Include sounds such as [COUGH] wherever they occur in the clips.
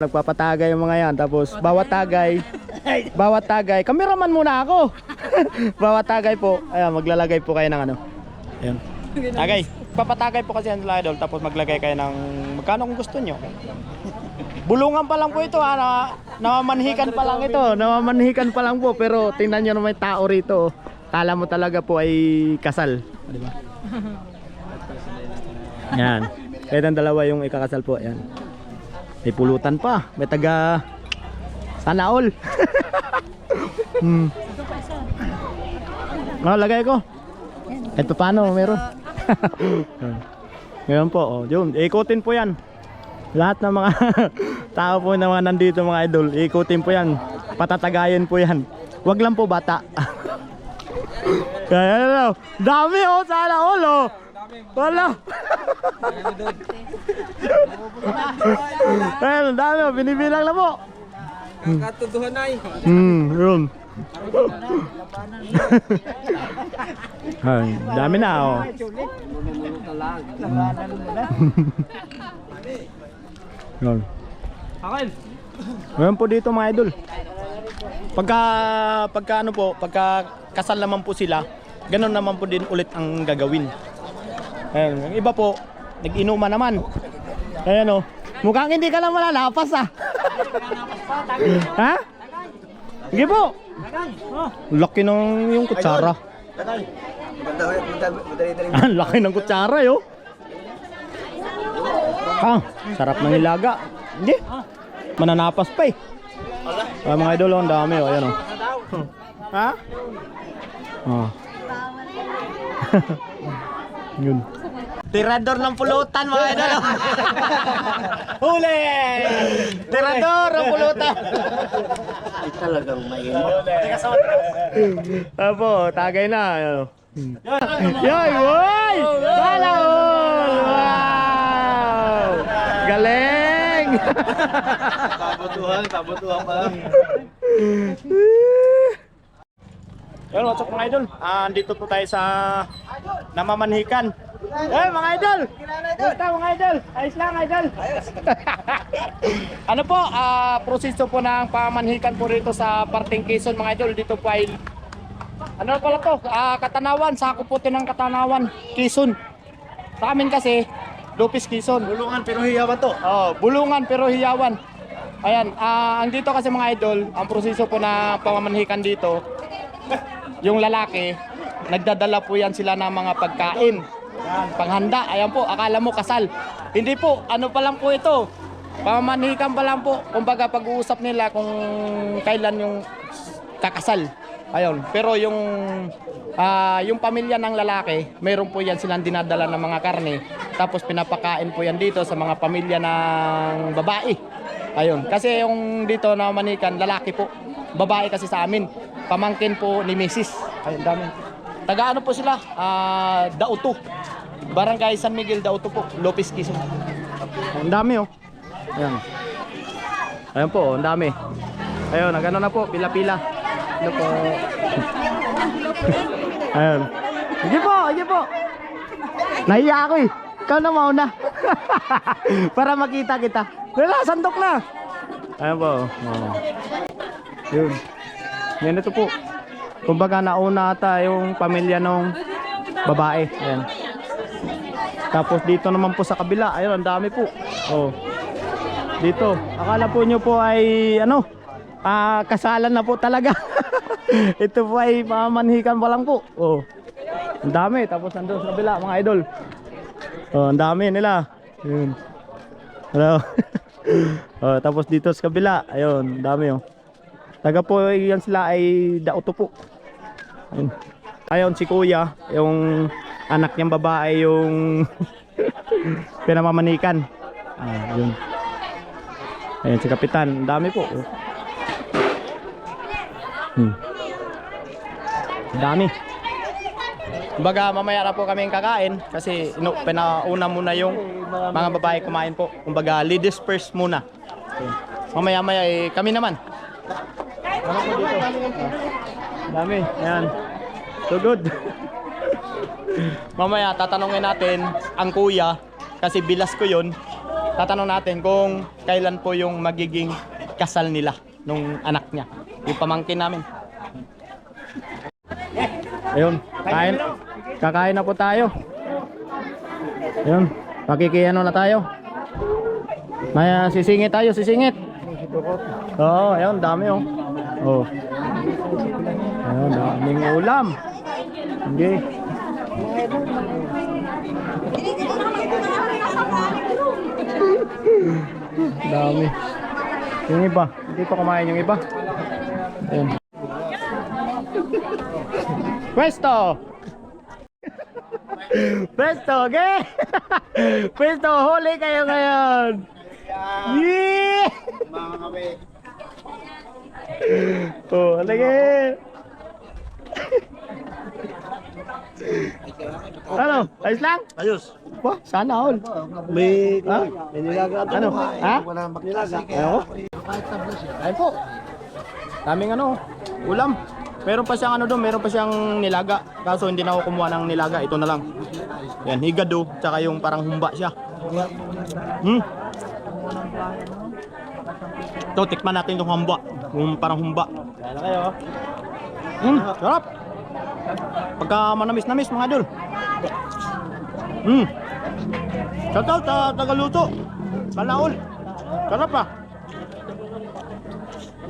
Nagpapatagay yung mga yan. Tapos bawat tagay, bawat tagay, kameraman muna ako. [LAUGHS] bawat tagay po, ayan, maglalagay po kayo ng ano. Ayan. Tagay. Papatagay po kasi sila idol. Tapos maglagay kayo ng magkano kung gusto nyo. Bulungan pa lang po ito ha. Na, namamanhikan pa lang ito. Namamanhikan pa lang po. Pero tingnan nyo naman yung tao rito. Kala mo talaga po ay kasal. Di ba? Yan. Kaya ang dalawa yung ikakasal po. Yan. May pulutan pa. May taga sana all. [LAUGHS] hmm. Oh, lagay ko. Pa paano, meron. [LAUGHS] Ngayon po, oh, yun, ikutin po yan. Lahat ng mga [LAUGHS] tao po na mga nandito mga idol, ikutin po yan. Patatagayin po yan. Wag lang po bata. Kaya ano, dami oh, sana all oh. Wala. [LAUGHS] Ayun, dami oh, binibilang na po. Katuduhan na eh. Hmm, yun. [LAUGHS] Ay, dami na oh. Yun. Akin. Ngayon po dito mga idol. Pagka pagka ano po, pagka kasal naman po sila, ganun naman po din ulit ang gagawin. Ayun, yung iba po, nag-inuman naman. Ayan oh. Mukhang hindi ka lang malalapas ah. ha? Sige po. Laki ng yung kutsara. Ang laki ng kutsara yo. Ah, sarap ng ilaga. Hindi. Mananapas pa eh. Ah, mga idol, oh, ang dami oh, ayan oh. Ha? Oh. Yun. [LAUGHS] Tirador ng pulutan mga idol. oh. [LAUGHS] Huli! Tirador ng pulutan. Talagang mainit. Apo, tagay na. Yoy, woy! Sana all! Wow! Galing! Kabutuhan, kabutuhan pa lang. Yan, what's up mga idol? Ah, andito po tayo sa namamanhikan. Eh, mga idol! Kumusta mga idol? Ayos lang, idol. [LAUGHS] ano po, ah, proseso po ng pamanhikan po rito sa parting Quezon mga idol. Dito po ay ano pala to? Ah, Katanawan, sako po ng Katanawan, Quezon. Sa amin kasi, Lupis Quezon. Bulungan pero hiyawan to. Oh, bulungan pero hiyawan. Ayan, ah, ang dito kasi mga idol, ang proseso po na pamamanhikan dito, yung lalaki, nagdadala po yan sila ng mga pagkain. Panghanda. Ayan po, akala mo kasal. Hindi po, ano pa lang po ito. Pamamanhikan pa lang po. Kumbaga pag-uusap nila kung kailan yung kakasal. Ayun. Pero yung ah, yung pamilya ng lalaki, meron po yan silang dinadala ng mga karne. Tapos pinapakain po yan dito sa mga pamilya ng babae. Ayun. Kasi yung dito na manikan, lalaki po. Babae kasi sa amin. Pamangkin po ni Mrs. Ayun, dami. Taga ano po sila? Ah, Dauto. Barangay San Miguel Dauto po. Lopez Quezon. Ang dami oh. Ayan. Ayan po, oh, ang dami. Ayun, nagano na po, pila-pila. Ano po? [LAUGHS] Ayun. Sige po, sige po. Nahiya ako eh. Ikaw na mauna. [LAUGHS] Para makita kita. Wala, sandok na. Ayan po. Oh. Yun. Yan ito po. Kumbaga nauna ata yung pamilya nung babae. Ayan. Tapos dito naman po sa kabila. Ayun, ang dami po. Oh. Dito. Akala po nyo po ay ano? Ah, kasalan na po talaga. [LAUGHS] ito po ay mamanhikan pa lang po. Oh. Ang dami. Tapos nandun sa kabila, mga idol. Oh, ang dami nila. Yun. Hello. [LAUGHS] oh, tapos dito sa kabila, ayun, dami oh. Taga po yan sila ay dauto po. Ayun. Ayun si kuya, yung anak niyang babae yung [LAUGHS] pinamamanikan. Ah, yun. Ayun si kapitan, ang dami po. Oh. Hmm. Ang dami. Kumbaga mamaya na po kami kakain kasi ino, pinauna muna yung mga babae kumain po. Kumbaga ladies first muna. Ayun. Mamaya maya eh, kami naman. Ano po dito? Dami. Ayan. So good. [LAUGHS] Mamaya tatanungin natin ang kuya kasi bilas ko yun. tatanong natin kung kailan po yung magiging kasal nila nung anak niya. Yung pamangkin namin. Ayun, kain. Kakain na po tayo. Ayun, pakikiyano na tayo. May ah, sisingit tayo, sisingit. Oo, oh, ayun, dami oh. Oh. Ayun, daming ulam. Hindi. Dami. Yung iba, hindi pa kumain yung iba. Ayun. Pwesto! [LAUGHS] Pwesto, okay? [LAUGHS] Pwesto, huli kayo ngayon! Yeah! Mga [LAUGHS] kami. Oh, alage! Ano? Ayos lang? Ayos. Ba, sana all. May, Ha? may nilaga Ano? Ha? Wala nang nilaga. Ayaw ko. Ayun po. Daming ano, ulam. Meron pa siyang ano doon, meron pa siyang nilaga. Kaso hindi na ako kumuha ng nilaga, ito na lang. Yan, higado, tsaka yung parang humba siya. Hmm. Ito, tikman natin itong humba. Yung parang humba. Kaya na kayo. Hmm, sarap. Pagka manamis-namis mga idol. Hmm. Shout out sa Tagaluto. Kalaol. Sarap ah.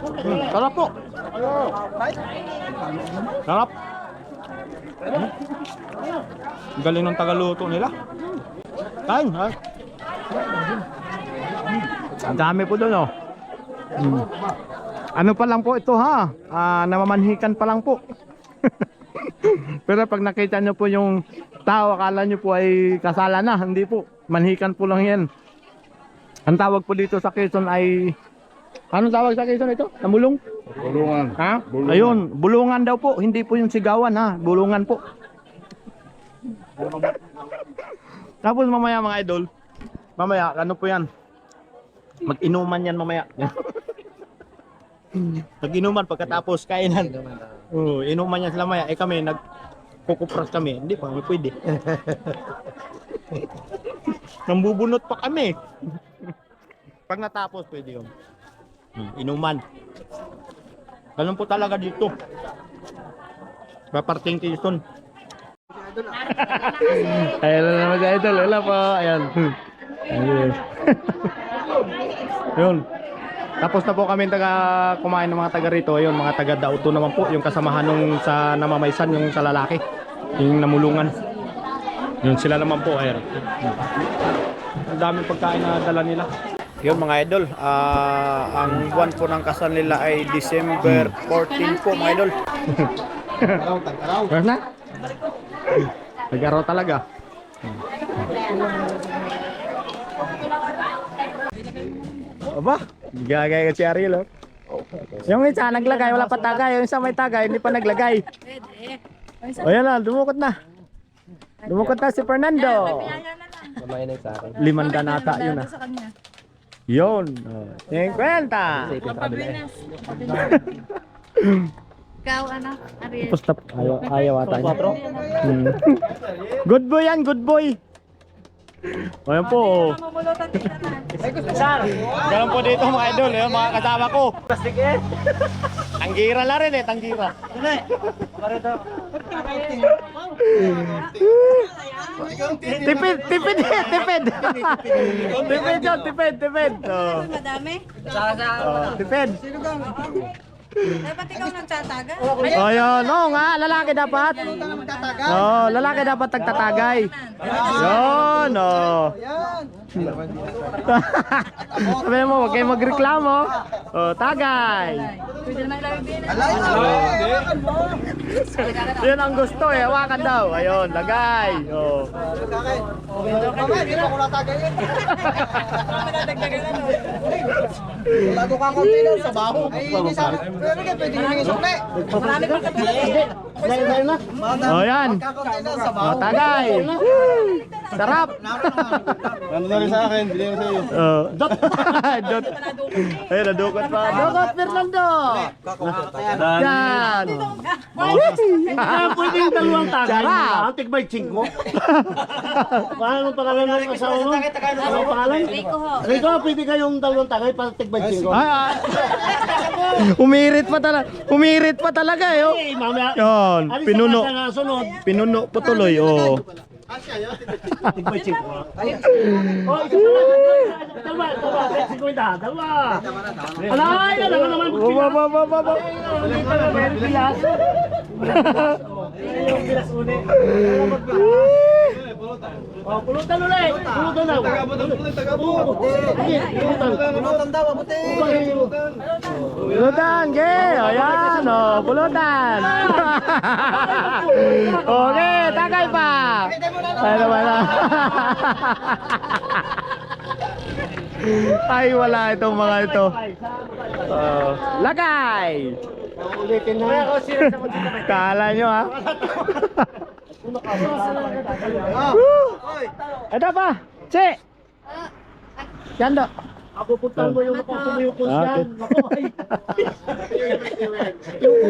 Hmm, sarap po. Sarap. Hmm. Galing ng Tagaluto nila. Kain, ha? Ang dami po doon, oh. Hmm. Ano pa lang po ito ha? Ah, namamanhikan pa lang po. [LAUGHS] Pero pag nakita nyo po yung tao, akala nyo po ay kasala na. Hindi po. Manhikan po lang yan. Ang tawag po dito sa Quezon ay... Anong tawag sa Quezon ito? Namulong? Bulungan. Ha? Ayun, bulungan daw po. Hindi po yung sigawan ha. Bulungan po. Tapos mamaya mga idol, mamaya ano po yan? Mag-inuman yan mamaya. [LAUGHS] Nag-inuman pagkatapos kainan. Oo, inuman yan sila maya. Eh kami, nagkukupras kami. Hindi pa kami pwede. [LAUGHS] Nambubunot pa kami. Pag natapos, pwede yun. Hmm, inuman. Ganun po talaga dito. Paparting tison. Ayan na naman si Idol. Wala po. Ayan. Ayun. [LAUGHS] Yun. Tapos na po kami taga kumain ng mga taga rito. Ayun, mga taga Dauto naman po. Yung kasamahan nung sa namamaysan, yung sa lalaki. Yung namulungan. Yun sila naman po. Ayan. Ang daming pagkain na dala nila. Yun mga idol, ah, ang buwan po ng kasal nila ay December 14 po mga idol. Meron na? Nag-araw talaga. Aba, gagay ka si Ariel oh. Yung isa naglagay, wala pa tagay. Yung isa may tagay, hindi pa naglagay. O yan na, dumukot na. Dumukot na si Fernando. Limanda nata yun ah. Yun. Oh. 50. Ikaw, ano, Ariel? Ayaw, ayaw ata niya. Hmm. Good boy yan, good boy. O yan po. oh. Din naman. Sir, ganun po dito mga idol, eh, mga kasama ko. Plastic eh. Tanggira na rin eh, tanggira. tipid, tipid eh, tipid. tipid yun, tipid, tipid. Oh. Madami? Tipid. Dapat ikaw nagtataga? Oh, yun. Oo nga, lalaki dapat. Oh, lalaki dapat nagtatagay. Yun, oh. Sabi mo, huwag kayong magreklamo. Oh, tagay. Yun ang gusto eh, hawakan daw. Ayun, lagay. Oh. Bago ka konti lang sa baho. Ay, hindi sa Pero ka pwede namin sukli. Marami pa katulad. Oh, yan. Kakonti lang sa baho. Oh, tagay. Sarap. Ano na rin sa akin, bili na sa iyo. Oh. [LAUGHS] Dot. Dot. Ayun, nadukot pa. Dukot, Fernando. Yan. Ah, pwede yung dalawang tagay. Sarap. Ang tigbay chingko. Paano pangalan ng asawa mo? Ano pangalan? Rico ho. Rico, pwede kayong dalawang tagay para tigbay chingko. Ay, ay. Umirit pa talaga. Umirit pa talaga, eh. oh. Mamaya. Yan, pinuno. Pinuno po tuloy, oh. Tigbay chingko. Oh, isa lang. Dalawa, dalawa. Ita. Dalawa. Alay, mo naman. Ba, ba, ba, ba, ba. Hindi pa na very Oh, pulutan ulit. Pulutan daw. Sige, pulutan. Pulutan daw, mabuti. Pulutan, ge. Ayan, oh, pulutan. [LAUGHS] okay, tagay pa. Ay, wala. Ay, wala itong mga ito. Oh, lagay. Kala nyo, ha? Ito pa. Si. Yan do. Ako putang mo yung ako mo yung Okay. kusyan. Ako ay. [LAUGHS] Yung.